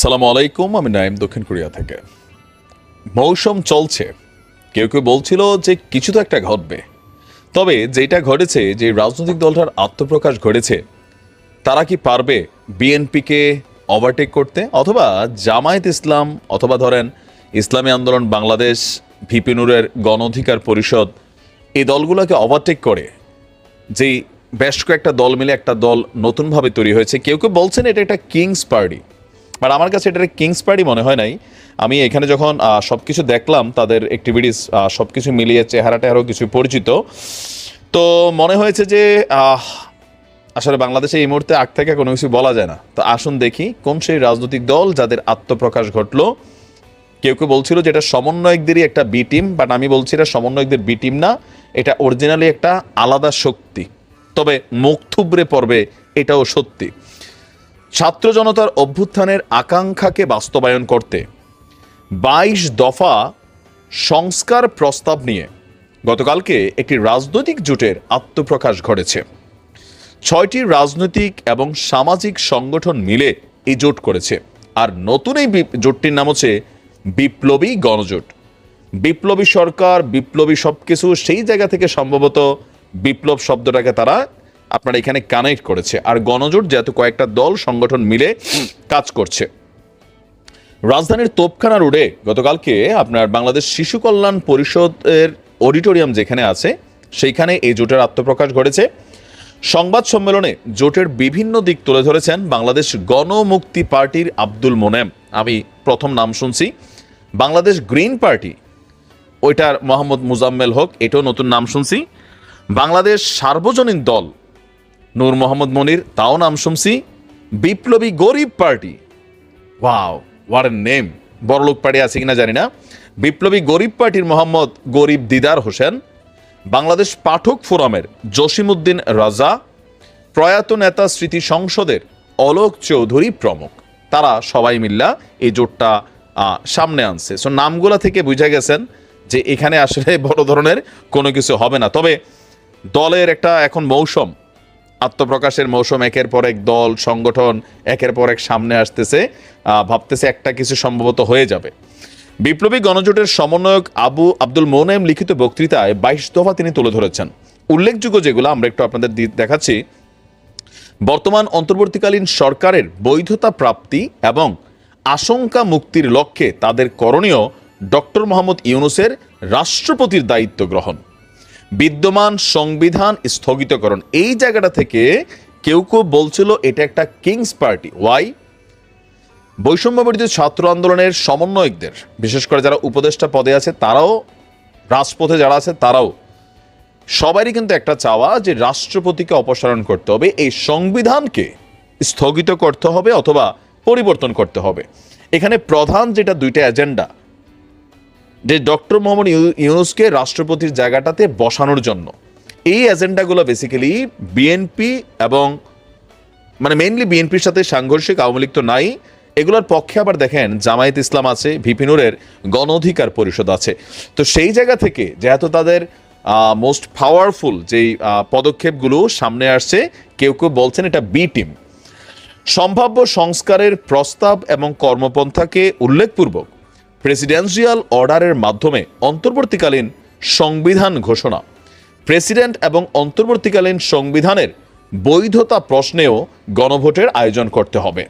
আসসালামু আলাইকুম, আমি নাইম দক্ষিণ কোরিয়া থেকে। মৌসুম চলছে। কেউ কেউ বলছিল যে কিছু তো একটা ঘটবে। তবে যেটা ঘটেছে, যে রাজনৈতিক দলটার আত্মপ্রকাশ ঘটেছে, তারা কি পারবে বিএনপিকে ওভারটেক করতে? অথবা জামায়াত ইসলাম, অথবা ধরেন ইসলামী আন্দোলন, বাংলাদেশ ভিপিনুরের গণ অধিকার পরিষদ, এই দলগুলোকে ওভারটেক করে। যেই বেশ কয়েকটা দল মিলে একটা দল নতুনভাবে তৈরি হয়েছে। কেউ কেউ বলছেন এটা একটা কিংস পার্টি বাট আমার কাছে এটা কিংস পার্টি মনে হয় নাই। আমি এখানে যখন সব কিছু দেখলাম, তাদের অ্যাক্টিভিটিস সব কিছু মিলিয়ে চেহারাটা আরও কিছু পরিচিত। তো মনে হয়েছে যে আসলে বাংলাদেশে এই মুহূর্তে আগ থেকে কোনো কিছু বলা যায় না। তো আসুন দেখি, কোন সেই রাজনৈতিক দল যাদের আত্মপ্রকাশ ঘটলো? কেউ কেউ বলছিল যে এটা সমন্বয়কদেরই একটা বি টিম বাট আমি বলছি এটা সমন্বয়কদের বি টিম না। এটা অরিজিনালি একটা আলাদা শক্তি। তবে মুখ থুবড়ে পড়বে, এটাও সত্যি। ছাত্র জনতার অভ্যুত্থানের আকাঙ্ক্ষাকে বাস্তবায়ন করতে বাইশ দফা সংস্কার প্রস্তাব নিয়ে গতকালকে একটি রাজনৈতিক জোটের আত্মপ্রকাশ ঘটেছে। ছয়টি রাজনৈতিক এবং সামাজিক সংগঠন মিলে এই জোট করেছে। আর নতুন এই জোটটির নাম হচ্ছে বিপ্লবী গণজোট। বিপ্লবী সরকার, বিপ্লবী সব কিছু সেই জায়গা থেকে সম্ভবত বিপ্লব শব্দটাকে তারা আপনার এখানে কানেক্ট করেছে। আর গণজোট যেহেতু কয়েকটা দল, সংগঠন মিলে কাজ করছে। রাজধানীর তোপখানা রোডে গতকালকে আপনার বাংলাদেশ শিশু কল্যাণ পরিষদের অডিটোরিয়াম যেখানে আছে, সেইখানে এই জোটের আত্মপ্রকাশ ঘটেছে। সংবাদ সম্মেলনে জোটের বিভিন্ন দিক তুলে ধরেছেন বাংলাদেশ গণমুক্তি পার্টির আব্দুল মোনেম। আমি প্রথম নাম শুনছি। বাংলাদেশ গ্রিন পার্টি, ওইটার মোহাম্মদ মুজাম্মেল হক, এটাও নতুন নাম শুনছি। বাংলাদেশ সার্বজনীন দল নূর মোহাম্মদ মনির, তাও নাম শুনছি, বিপ্লবী গরিব পার্টি। ওয়াও ওয়ার নেম বড়লোক পার্টি আছে কিনা জানি না। বিপ্লবী গরিব পার্টির মোহাম্মদ গরিব দিদার হোসেন, বাংলাদেশ পাঠক ফোরামের জসিমউদ্দিন রাজা, প্রয়াত নেতা স্মৃতি সংসদের অলোক চৌধুরী প্রমুখ। তারা সবাই মিল্লা এই জোটটা সামনে আনছে। সো নামগুলা থেকে বুঝা গেছেন যে এখানে আসলে বড় ধরনের কোনো কিছু হবে না। তবে দলের একটা এখন মৌসুম আত্মপ্রকাশের মৌসুম একের পর এক দল, সংগঠন একের পর এক সামনে আসতেছে ভাবতেছে একটা কিছু সম্ভবত হয়ে যাবে। বিপ্লবী গণজোটের সমন্বয়ক আবু আব্দুল মোনেম লিখিত বক্তৃতায় বাইশ দফা তিনি তুলে ধরেছেন। উল্লেখযোগ্য যেগুলো আমরা একটু আপনাদের দেখাচ্ছি। বর্তমান অন্তর্বর্তীকালীন সরকারের বৈধতা প্রাপ্তি এবং আশঙ্কা মুক্তির লক্ষ্যে তাদের করণীয় ডক্টর মোহাম্মদ ইউনুসের রাষ্ট্রপতির দায়িত্ব গ্রহণ। বিদ্যমান সংবিধান স্থগিতকরণ। এই জায়গাটা থেকে কেউ কেউ বলছিল এটা একটা কিংস পার্টি। ওয়াই বৈষম্যবর্জিত ছাত্র আন্দোলনের সমন্বয়কদের, বিশেষ করে যারা উপদেষ্টা পদে আছে, তারাও, রাজপথে যারা আছে, তারাও। সবারই কিন্তু একটা চাওয়া যে রাষ্ট্রপতিকে অপসারণ করতে হবে, এই সংবিধানকে স্থগিত করতে হবে অথবা পরিবর্তন করতে হবে। এখানে প্রধান যেটা দুইটা এজেন্ডা যে ডক্টর মোহাম্মদ ইউ- ইউনুসকে রাষ্ট্রপতির জায়গাটাতে বসানোর জন্য। এই এজেন্ডাগুলো বেসিক্যালি বিএনপি এবং মানে মেইনলি বিএনপির সাথে সাংঘর্ষিক, আওয়ামী লীগ তো নাই, এগুলোর পক্ষে আবার দেখেন জামায়াত ইসলাম আছে, ভিপিনুরের গণ অধিকার পরিষদ আছে। তো সেই জায়গা থেকে যেহেতু তাদের মোস্ট পাওয়ারফুল যেই পদক্ষেপগুলো সামনে আসছে, কেউ কেউ বলছেন এটা বি টিম সম্ভাব্য সংস্কারের প্রস্তাব এবং কর্মপন্থাকে উল্লেখপূর্বক প্রেসিডেন্সিয়াল অর্ডারের মাধ্যমে অন্তর্বর্তীকালীন সংবিধান ঘোষণা। প্রেসিডেন্ট এবং অন্তর্বর্তীকালীন সংবিধানের বৈধতা প্রশ্নেও গণভোটের আয়োজন করতে হবে।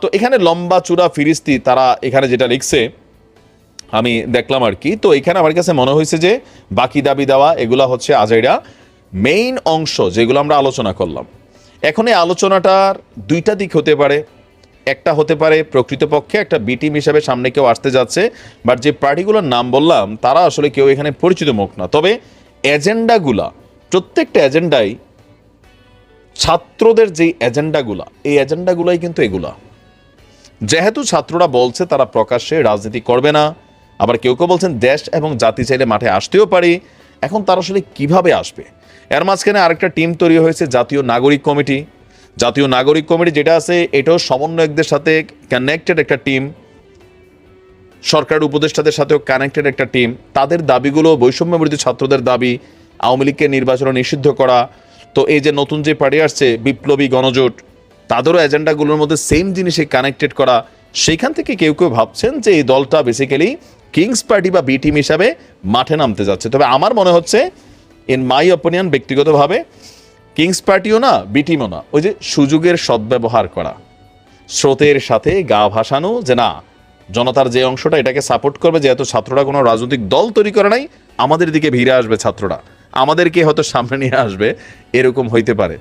তো এখানে লম্বা, চূড়া, ফিরিস্তি তারা এখানে যেটা লিখছে, আমি দেখলাম আর কি। তো এখানে আমার কাছে মনে হয়েছে যে বাকি দাবি দেওয়া, এগুলা হচ্ছে আজাইরা মেইন অংশ যেগুলো আমরা আলোচনা করলাম। এখন এই আলোচনাটার দুইটা দিক হতে পারে। একটা হতে পারে প্রকৃতপক্ষে একটা বি টিম হিসাবে সামনে কেউ আসতে যাচ্ছে বাট যে পার্টিগুলোর নাম বললাম, তারা আসলে কেউ এখানে পরিচিত মুখ না। তবে এজেন্ডাগুলা, প্রত্যেকটা এজেন্ডাই ছাত্রদের যেই এজেন্ডাগুলা, এই এজেন্ডাগুলাই কিন্তু এগুলা। যেহেতু ছাত্ররা বলছে তারা প্রকাশ্যে রাজনীতি করবে না, আবার কেউ কেউ বলছেন দেশ এবং জাতি চাইলে মাঠে আসতেও পারে, এখন তারা আসলে কীভাবে আসবে? এর মাঝখানে আরেকটা টিম তৈরি হয়েছে, জাতীয় নাগরিক কমিটি। জাতীয় নাগরিক কমিটি যেটা আছে, এটাও সমন্বয়কদের সাথে কানেক্টেড একটা টিম সরকার উপদেষ্টাদের সাথেও কানেক্টেড একটা টিম তাদের দাবিগুলো বৈষম্যবর্তী ছাত্রদের দাবি, আওয়ামী লীগকে নির্বাচনে নিষিদ্ধ করা। তো এই যে নতুন যে পার্টি আসছে, বিপ্লবী গণজোট, তাদেরও এজেন্ডাগুলোর মধ্যে সেম জিনিসে কানেক্টেড করা। সেখান থেকে কেউ কেউ ভাবছেন যে এই দলটা বেসিক্যালি কিংস পার্টি বা বি টিম হিসাবে মাঠে নামতে যাচ্ছে। তবে আমার মনে হচ্ছে ইন মাই অপিনিয়ন ব্যক্তিগতভাবে কিংস পার্টিও না বি টিমও না। ওই যে সুযোগের সদ্ব্যবহার করা। স্রোতের সাথে গা ভাসানো যে না, জনতার যে অংশটা এটাকে সাপোর্ট করবে, যেহেতু ছাত্ররা কোনো রাজনৈতিক দল তৈরি করে নাই, আমাদের দিকে ভিড়ে আসবে ছাত্ররা। আমাদেরকে হয়তো সামনে নিয়ে আসবে, এরকম হইতে পারে।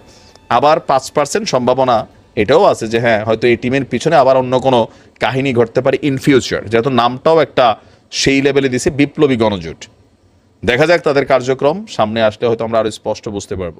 আবার পাঁচ পার্সেন্ট সম্ভাবনা এটাও আছে যে হ্যাঁ হয়তো এই টিমের পিছনে আবার অন্য কোনো কাহিনী ঘটতে পারে ইন ফিউচার যেহেতু নামটাও একটা সেই লেভেলে দিছে বিপ্লবী গণজোট। দেখা যাক তাদের কার্যক্রম, সামনে আসলে হয়তো আমরা আরও স্পষ্ট বুঝতে পারব।